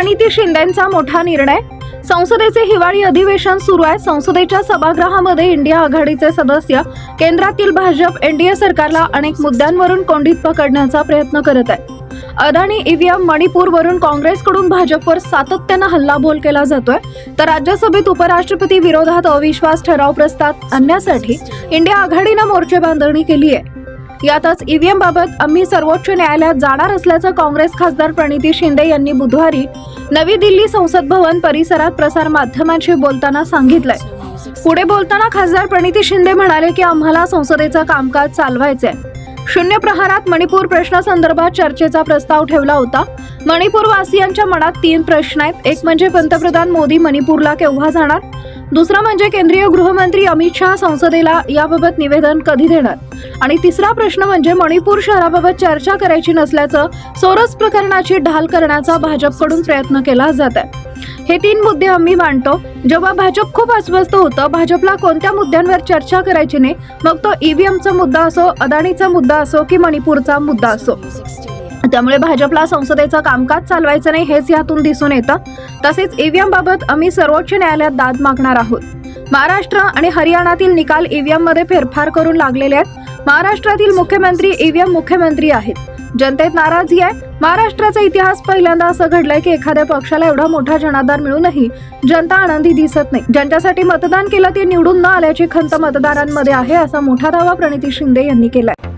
प्रणिती शिंदेचा मोठा निर्णय? संसदेचे हिवाळी अधिवेशन सुरू आहे. संसदेच्या सभागृहामध्ये इंडिया आघाडीचे सदस्य केंद्रातील भाजप एनडीए सरकारला अनेक मुद्द्यांवरून कोंडीत पकडण्याचा प्रयत्न करत आहे. अदानी ईव्हीएम मणिपूरवरून काँग्रेसकडून भाजपवर सातत्यानं हल्लाबोल केला जातोय. तर राज्यसभेत उपराष्ट्रपती विरोधात अविश्वास ठराव प्रस्ताव आणण्यासाठी इंडिया आघाडीनं मोर्चे बांधणी केली आहे यातच ईव्हीएम बाबत आम्ही सर्वोच्च न्यायालयात जाणार असल्याचं काँग्रेस खासदार प्रणिती शिंदे यांनी बुधवारी नवी दिल्ली संसद भवन परिसरात प्रसार माध्यमांशी बोलताना सांगितलंय. पुढे बोलताना खासदार प्रणिती शिंदे म्हणाले की आम्हाला संसदेचं कामकाज चालवायचंय. शून्य प्रहारात मणिपूर प्रश्नासंदर्भात चर्चेचा प्रस्ताव ठेवला होता. मणिपूर वासियांच्या मनात तीन प्रश्न आहेत. एक म्हणजे पंतप्रधान मोदी मणिपूरला केव्हा जाणार? दुसरा म्हणजे केंद्रीय गृहमंत्री अमित शहा संसदेला याबाबत निवेदन कधी देणार? आणि तिसरा प्रश्न म्हणजे मणिपूर शहराबाबत चर्चा करायची नसल्याचं सोरस प्रकरणाची ढाल करण्याचा भाजपकडून प्रयत्न केला जात आहे. हे तीन मुद्दे आम्ही मांडतो. जेव्हा भाजप खूप अस्वस्थ होतं भाजपला कोणत्या मुद्द्यांवर चर्चा करायची नाही? मग तो ईव्हीएमचा मुद्दा असो अदानीचा मुद्दा असो की मणिपूरचा मुद्दा असो? त्यामुळे भाजपला संसदेचं कामकाज चालवायचं नाही हेच यातून दिसून येतं. तसेच ईव्हीएम बाबत आम्ही सर्वोच्च न्यायालयात दाद मागणार आहोत. महाराष्ट्र आणि हरियाणातील निकाल ईव्हीएममध्ये फेरफार करून लागलेले आहेत. महाराष्ट्रातील मुख्यमंत्री ईव्हीएम मुख्यमंत्री आहेत. जनतेत नाराजी आहे. महाराष्ट्राचा इतिहास पहिल्यांदा असं घडलंय की एखाद्या पक्षाला एवढा मोठा जनाधार मिळूनही जनता आनंदी दिसत नाही. ज्यांच्यासाठी मतदान केलं ते निवडून न आल्याची खंत मतदारांमध्ये आहे असा मोठा दावा प्रणिती शिंदे यांनी केलाय.